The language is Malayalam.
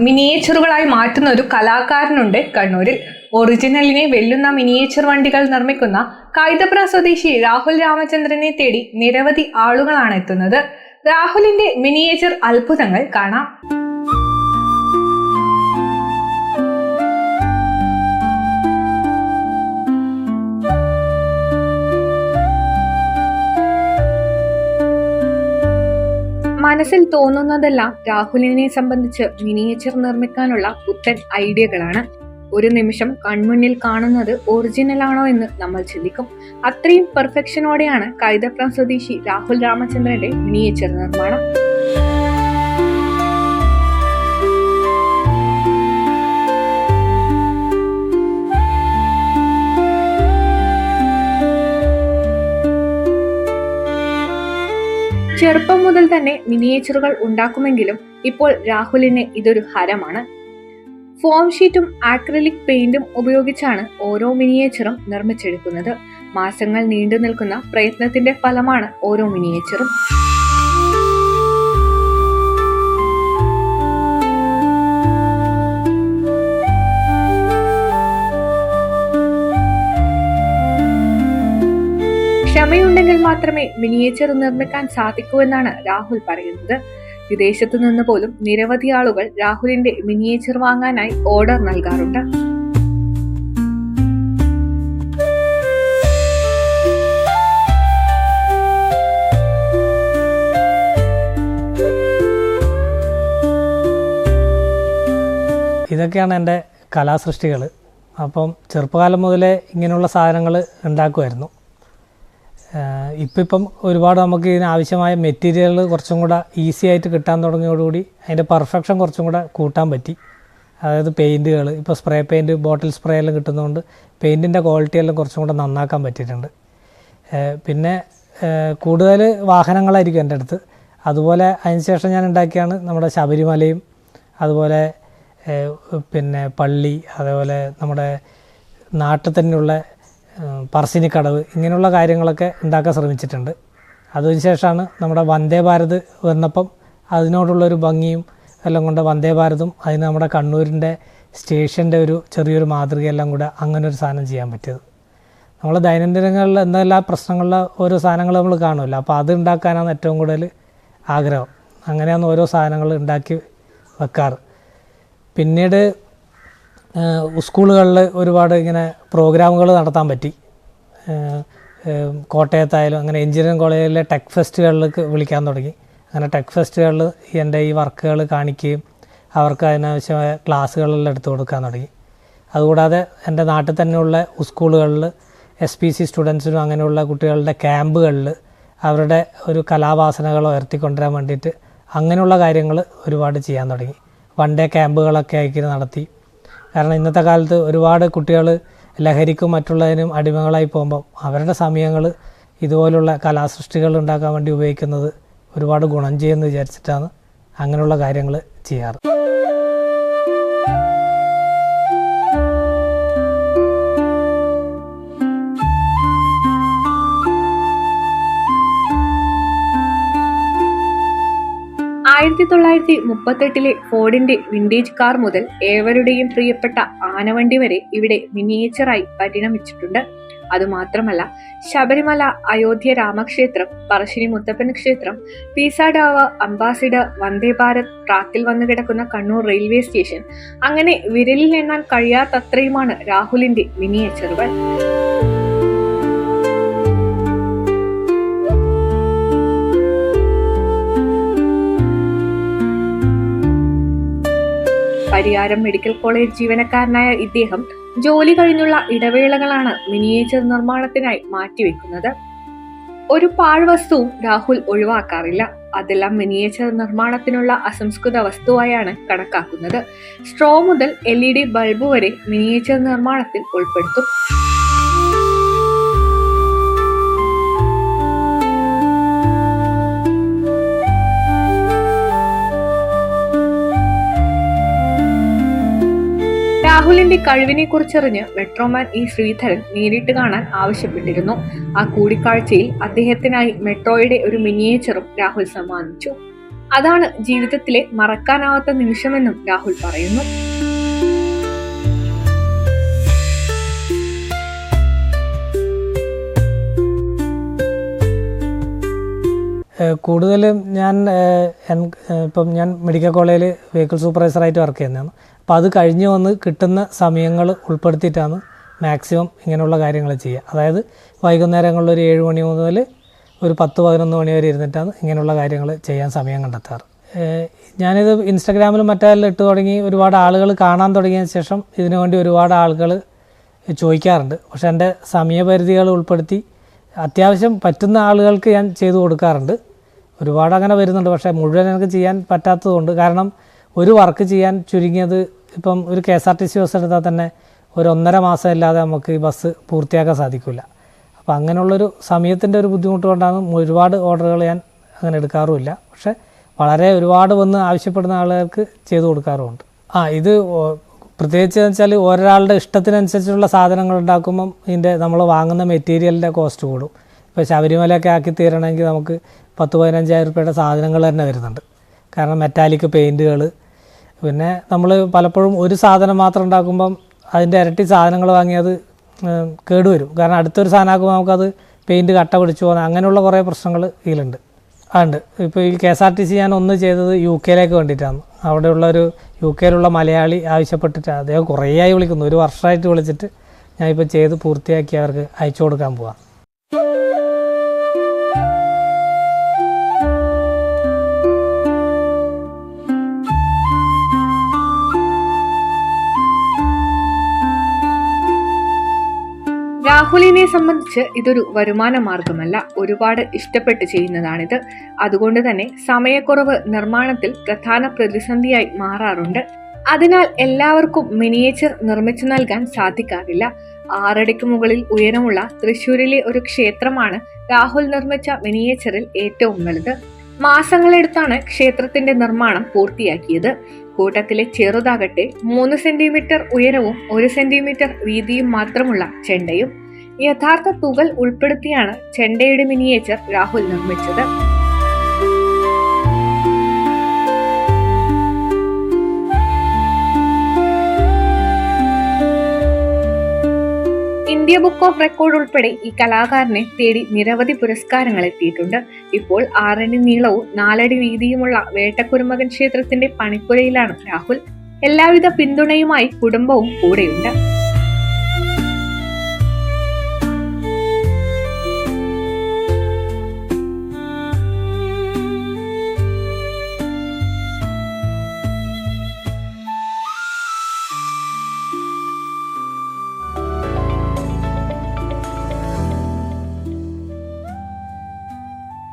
മിനിയേച്ചറുകളായി മാറ്റുന്ന ഒരു കലാകാരനുണ്ട് കണ്ണൂരിൽ. ഒറിജിനലിനെ വെല്ലുന്ന മിനിയേച്ചർ വണ്ടികൾ നിർമ്മിക്കുന്ന കൈതപ്ര സ്വദേശി രാഹുൽ രാമചന്ദ്രനെ തേടി നിരവധി ആളുകളാണ് എത്തുന്നത്. രാഹുലിന്റെ മിനിയേച്ചർ അത്ഭുതങ്ങൾ കാണാം. മനസ്സിൽ തോന്നുന്നതെല്ലാം രാഹുലിനെ സംബന്ധിച്ച് മിനിയേച്ചർ നിർമ്മിക്കാനുള്ള പുത്തൻ ഐഡിയകളാണ്. ഒരു നിമിഷം കൺമുന്നിൽ കാണുന്നത് ഒറിജിനൽ ആണോ എന്ന് നമ്മൾ ചിന്തിക്കും. അത്രയും പെർഫെക്ഷനോടെയാണ് കൈതപ്രം സ്വദേശി രാഹുൽ രാമചന്ദ്രന്റെ മിനിയേച്ചർ നിർമ്മാണം. ചെറുപ്പം മുതൽ തന്നെ മിനിയേച്ചറുകൾ ഉണ്ടാക്കുമെങ്കിലും ഇപ്പോൾ രാഹുലിന് ഇതൊരു ഹരമാണ്. ഫോം ഷീറ്റും ആക്രിലിക് പെയിന്റും ഉപയോഗിച്ചാണ് ഓരോ മിനിയേച്ചറും നിർമ്മിച്ചെടുക്കുന്നത്. മാസങ്ങൾ നീണ്ടു നിൽക്കുന്ന പ്രയത്നത്തിന്റെ ഫലമാണ് ഓരോ മിനിയേച്ചറും ക്ഷമയുണ്ടെങ്കിൽ മാത്രമേ മിനിയേച്ചർ നിർമ്മിക്കാൻ സാധിക്കൂ എന്നാണ് രാഹുൽ പറയുന്നത്. വിദേശത്തു നിന്ന് പോലും നിരവധി ആളുകൾ രാഹുലിന്റെ മിനിയേച്ചർ വാങ്ങാനായി ഓർഡർ നൽകാറുണ്ട്. ഇതൊക്കെയാണ് എന്റെ കലാസൃഷ്ടികൾ അപ്പം ചെറുപ്പകാലം മുതലേ ഇങ്ങനെയുള്ള സാധനങ്ങൾ ഉണ്ടാക്കുമായിരുന്നു. ഇപ്പം ഇപ്പം ഒരുപാട് നമുക്ക് ഇതിന് ആവശ്യമായ മെറ്റീരിയൽ കുറച്ചും കൂടെ ഈസി ആയിട്ട് കിട്ടാൻ തുടങ്ങിയോടുകൂടി അതിന്റെ പെർഫെക്ഷൻ കുറച്ചും കൂടെ കൂട്ടാൻ പറ്റി. അതായത് പെയിന്റുകൾ ഇപ്പോൾ സ്പ്രേ പെയിന്റ് ബോട്ടിൽ സ്പ്രേ എല്ലാം കിട്ടുന്നതുകൊണ്ട് പെയിന്റിന്റെ ക്വാളിറ്റി എല്ലാം കുറച്ചും കൂടെ നന്നാക്കാൻ പറ്റിയിട്ടുണ്ട്. പിന്നെ കൂടുതൽ വാഹനങ്ങളായിരിക്കും എന്റെ അടുത്ത്. അതുപോലെ അതിനുശേഷം ഞാൻ ഉണ്ടാക്കിയാണ് നമ്മുടെ ശബരിമലയും അതുപോലെ പിന്നെ പള്ളി അതേപോലെ നമ്മുടെ നാട്ടിൽ തന്നെയുള്ള പറശ്ശിനിക്കടവ് ഇങ്ങനെയുള്ള കാര്യങ്ങളൊക്കെ ഉണ്ടാക്കാൻ ശ്രമിച്ചിട്ടുണ്ട്. അതിനുശേഷമാണ് നമ്മുടെ വന്ദേ ഭാരത് വന്നപ്പം അതിനോടുള്ളൊരു ഭംഗിയും എല്ലാം കൊണ്ട് വന്ദേ ഭാരതും അതിന് നമ്മുടെ കണ്ണൂരിന്റെ സ്റ്റേഷന്റെ ഒരു ചെറിയൊരു മാതൃകയെല്ലാം കൂടെ അങ്ങനെ ഒരു സാധനം ചെയ്യാൻ പറ്റിയത്. നമ്മൾ ദൈനംദിനങ്ങളിൽ എന്തെല്ലാം പ്രശ്നങ്ങളിലെ ഓരോ സാധനങ്ങൾ നമ്മൾ കാണുമല്ലോ. അപ്പോൾ അത് ഉണ്ടാക്കാനാണ് ഏറ്റവും കൂടുതൽ ആഗ്രഹം. അങ്ങനെയാണ് ഓരോ സാധനങ്ങൾ ഉണ്ടാക്കി വെക്കാറ്. പിന്നീട് സ്കൂളുകളിൽ ഒരുപാട് ഇങ്ങനെ പ്രോഗ്രാമുകൾ നടത്താൻ പറ്റി. കോട്ടയത്തായാലും അങ്ങനെ എഞ്ചിനീയറിംഗ് കോളേജിലെ ടെക് ഫെസ്റ്റുകളിലേക്ക് വിളിക്കാൻ തുടങ്ങി. അങ്ങനെ ടെക് ഫെസ്റ്റുകളിൽ എന്റെ ഈ വർക്കുകൾ കാണിക്കുകയും അവർക്ക് അതിനാവശ്യമായ ക്ലാസ്സുകളെല്ലാം എടുത്തു കൊടുക്കാൻ തുടങ്ങി. അതുകൂടാതെ എന്റെ നാട്ടിൽ തന്നെയുള്ള സ്കൂളുകളിൽ എസ് പി സി സ്റ്റുഡൻസിനും അങ്ങനെയുള്ള കുട്ടികളുടെ ക്യാമ്പുകളിൽ അവരുടെ ഒരു കലാവാസനകൾ ഉയർത്തിക്കൊണ്ടുവരാൻ വേണ്ടിയിട്ട് അങ്ങനെയുള്ള കാര്യങ്ങൾ ഒരുപാട് ചെയ്യാൻ തുടങ്ങി. വൺ ഡേ ക്യാമ്പുകളൊക്കെ ആക്കി നടത്തി. കാരണം ഇന്നത്തെ കാലത്ത് ഒരുപാട് കുട്ടികൾ ലഹരിക്കും മറ്റുള്ളതിനും അടിമകളായി പോകുമ്പം അവരുടെ സമയങ്ങൾ ഇതുപോലുള്ള കലാസൃഷ്ടികൾ ഉണ്ടാക്കാൻ വേണ്ടി ഉപയോഗിക്കുന്നത് ഒരുപാട് ഗുണം ചെയ്യുമെന്ന് വിചാരിച്ചിട്ടാണ് അങ്ങനെയുള്ള കാര്യങ്ങൾ ചെയ്യാറ്. ആയിരത്തി തൊള്ളായിരത്തി മുപ്പത്തെട്ടിലെ ഫോർഡിന്റെ വിന്റേജ് കാർ മുതൽ ഏവരുടെയും പ്രിയപ്പെട്ട ആനവണ്ടി വരെ ഇവിടെ മിനിയേച്ചറായി പരിണമിച്ചിട്ടുണ്ട്. അതുമാത്രമല്ല ശബരിമല അയോധ്യ രാമക്ഷേത്രം പറശ്ശിനി മുത്തപ്പൻ ക്ഷേത്രം പീസാഡാവ് അംബാസിഡർ വന്ദേ ഭാരത് ട്രാക്കിൽ വന്നു കിടക്കുന്ന കണ്ണൂർ റെയിൽവേ സ്റ്റേഷൻ അങ്ങനെ വിരലിൽ എണ്ണാൻ കഴിയാത്തത്രയുമാണ് രാഹുലിന്റെ മിനിയേച്ചറുകൾ. പരിയാരം മെഡിക്കൽ കോളേജ് ജീവനക്കാരനായ ഇദ്ദേഹം ജോലി കഴിഞ്ഞുള്ള ഇടവേളകളാണ് മിനിയേച്ചർ നിർമ്മാണത്തിനായി മാറ്റിവെക്കുന്നത്. ഒരു പാഴ്വസ്തുവും രാഹുൽ ഒഴിവാക്കാറില്ല. അതെല്ലാം മിനിയേച്ചർ നിർമ്മാണത്തിനുള്ള അസംസ്കൃത വസ്തുവായാണ് കണക്കാക്കുന്നത്. സ്ട്രോ മുതൽ എൽ ഇ ഡി ബൾബ് വരെ മിനിയേച്ചർ നിർമ്മാണത്തിൽ ഉൾപ്പെടുത്തും. രാഹുലിന്റെ കഴിവിനെ കുറിച്ചറിഞ്ഞ് മെട്രോമാൻ ഇ ശ്രീധരൻ നേരിട്ട് കാണാൻ ആവശ്യപ്പെട്ടിരുന്നു. ആ കൂടിക്കാഴ്ചയിൽ അദ്ദേഹത്തിനായി മെട്രോയുടെ ഒരു മിനിയേച്ചറും രാഹുൽ സമ്മാനിച്ചു. അതാണ് ജീവിതത്തിലെ മറക്കാനാവാത്ത നിമിഷമെന്നും രാഹുൽ പറയുന്നു. കൂടുതലും ഞാൻ ഇപ്പം ഞാൻ മെഡിക്കൽ കോളേജിൽ വെഹിക്കിൾ സൂപ്പർവൈസറായിട്ട് വർക്ക് ചെയ്യുന്നതാണ്. അപ്പോൾ അത് കഴിഞ്ഞ് വന്ന് കിട്ടുന്ന സമയങ്ങൾ ഉൾപ്പെടുത്തിയിട്ടാണ് മാക്സിമം ഇങ്ങനെയുള്ള കാര്യങ്ങൾ ചെയ്യുക. അതായത് വൈകുന്നേരങ്ങളിൽ ഒരു ഏഴ് മണി മുതൽ ഒരു പത്ത് പതിനൊന്ന് മണി വരെ ഇരുന്നിട്ടാണ് ഇങ്ങനെയുള്ള കാര്യങ്ങൾ ചെയ്യാൻ സമയം കണ്ടെത്താറ്. ഞാനിത് ഇൻസ്റ്റാഗ്രാമിലും മറ്റേതിലും ഇട്ട് തുടങ്ങി ഒരുപാട് ആളുകൾ കാണാൻ തുടങ്ങിയതിന് ശേഷം ഇതിനു വേണ്ടി ഒരുപാട് ആളുകൾ ചോദിക്കാറുണ്ട്. പക്ഷേ എന്റെ സമയപരിധികൾ ഉൾപ്പെടുത്തി അത്യാവശ്യം പറ്റുന്ന ആളുകൾക്ക് ഞാൻ ചെയ്തു കൊടുക്കാറുണ്ട്. ഒരുപാട് അങ്ങനെ വരുന്നുണ്ട്. പക്ഷേ മുഴുവൻ എനിക്ക് ചെയ്യാൻ പറ്റാത്തതുകൊണ്ട് കാരണം ഒരു വർക്ക് ചെയ്യാൻ ചുരുങ്ങിയത് ഇപ്പം ഒരു K S R T C bus എടുത്താൽ തന്നെ ഒരു ഒന്നര മാസം ഇല്ലാതെ നമുക്ക് ഈ ബസ് പൂർത്തിയാക്കാൻ സാധിക്കില്ല. അപ്പോൾ അങ്ങനെയുള്ളൊരു സമയത്തിന്റെ ഒരു ബുദ്ധിമുട്ട് കൊണ്ടാണ് ഒരുപാട് ഓർഡറുകൾ ഞാൻ അങ്ങനെ എടുക്കാറുമില്ല. പക്ഷേ വളരെ ഒരുപാട് വന്ന് ആവശ്യപ്പെടുന്ന ആളുകൾക്ക് ചെയ്തു കൊടുക്കാറുമുണ്ട്. ആ ഇത് പ്രത്യേകിച്ച് വെച്ചാൽ ഒരാളുടെ ഇഷ്ടത്തിനനുസരിച്ചുള്ള സാധനങ്ങൾ ഉണ്ടാക്കുമ്പം ഇതിന്റെ നമ്മൾ വാങ്ങുന്ന മെറ്റീരിയലിന്റെ കോസ്റ്റ് കൂടും. ഇപ്പോൾ ശബരിമലയൊക്കെ ആക്കി തീരണമെങ്കിൽ നമുക്ക് പത്ത് പതിനഞ്ചായിരം രൂപയുടെ സാധനങ്ങൾ തന്നെ വരുന്നുണ്ട് കാരണം മെറ്റാലിക് പെയിന്റുകൾ പിന്നെ നമ്മൾ പലപ്പോഴും ഒരു സാധനം മാത്രം ഉണ്ടാക്കുമ്പം അതിന്റെ ഇരട്ടി സാധനങ്ങൾ വാങ്ങിയത് കേടുവരും. കാരണം അടുത്തൊരു സാധനം ആക്കുമ്പോൾ നമുക്കത് പെയിന്റ് കട്ട പിടിച്ചു പോകുന്ന അങ്ങനെയുള്ള കുറേ പ്രശ്നങ്ങൾ ഇതിലുണ്ട്. അതുണ്ട്. ഇപ്പോൾ ഈ K S R T C ഞാൻ ഒന്ന് ചെയ്തത് യു കെയിലേക്ക് വേണ്ടിയിട്ടാണ്. അവിടെയുള്ള ഒരു യു കെയിലുള്ള മലയാളി ആവശ്യപ്പെട്ടിട്ട് അദ്ദേഹം കുറേ ആയി വിളിക്കുന്നു. ഒരു വർഷമായിട്ട് വിളിച്ചിട്ട് ഞാൻ ഇപ്പോൾ ചെയ്ത് പൂർത്തിയാക്കി അവർക്ക് അയച്ചു കൊടുക്കാൻ പോവാം. രാഹുലിനെ സംബന്ധിച്ച് ഇതൊരു വരുമാന മാർഗമല്ല ഒരുപാട് ഇഷ്ടപ്പെട്ട് ചെയ്യുന്നതാണിത്. അതുകൊണ്ട് തന്നെ സമയക്കുറവ് നിർമ്മാണത്തിൽ പ്രധാന പ്രതിസന്ധിയായി മാറാറുണ്ട്. അതിനാൽ എല്ലാവർക്കും മിനിയേച്ചർ നിർമ്മിച്ചു നൽകാൻ സാധിക്കാറില്ല. ആറടിക്ക് മുകളിൽ ഉയരമുള്ള തൃശൂരിലെ ഒരു ക്ഷേത്രമാണ് രാഹുൽ നിർമ്മിച്ച മിനിയേച്ചറിൽ ഏറ്റവും വലുത്. മാസങ്ങളെടുത്താണ് ക്ഷേത്രത്തിന്റെ നിർമ്മാണം പൂർത്തിയാക്കിയത്. കൂട്ടത്തിലെ ചെറുതാകട്ടെ മൂന്ന് സെന്റിമീറ്റർ ഉയരവും ഒരു സെന്റിമീറ്റർ വീതിയും മാത്രമുള്ള ചെണ്ടയും യഥാർത്ഥ തുകൽ ഉൾപ്പെടുത്തിയാണ് ചെണ്ടയുടെ മിനിയേച്ചർ രാഹുൽ നിർമ്മിച്ചത്. ഇന്ത്യ ബുക്ക് ഓഫ് റെക്കോർഡ് ഉൾപ്പെടെ ഈ കലാകാരനെ തേടി നിരവധി പുരസ്കാരങ്ങൾ എത്തിയിട്ടുണ്ട്. ഇപ്പോൾ ആറടി നീളവും നാലടി വീതിയുമുള്ള വേട്ടക്കുരുമകൻ ക്ഷേത്രത്തിന്റെ പണിപ്പുരയിലാണ് രാഹുൽ. എല്ലാവിധ പിന്തുണയുമായി കുടുംബവും കൂടെയുണ്ട്.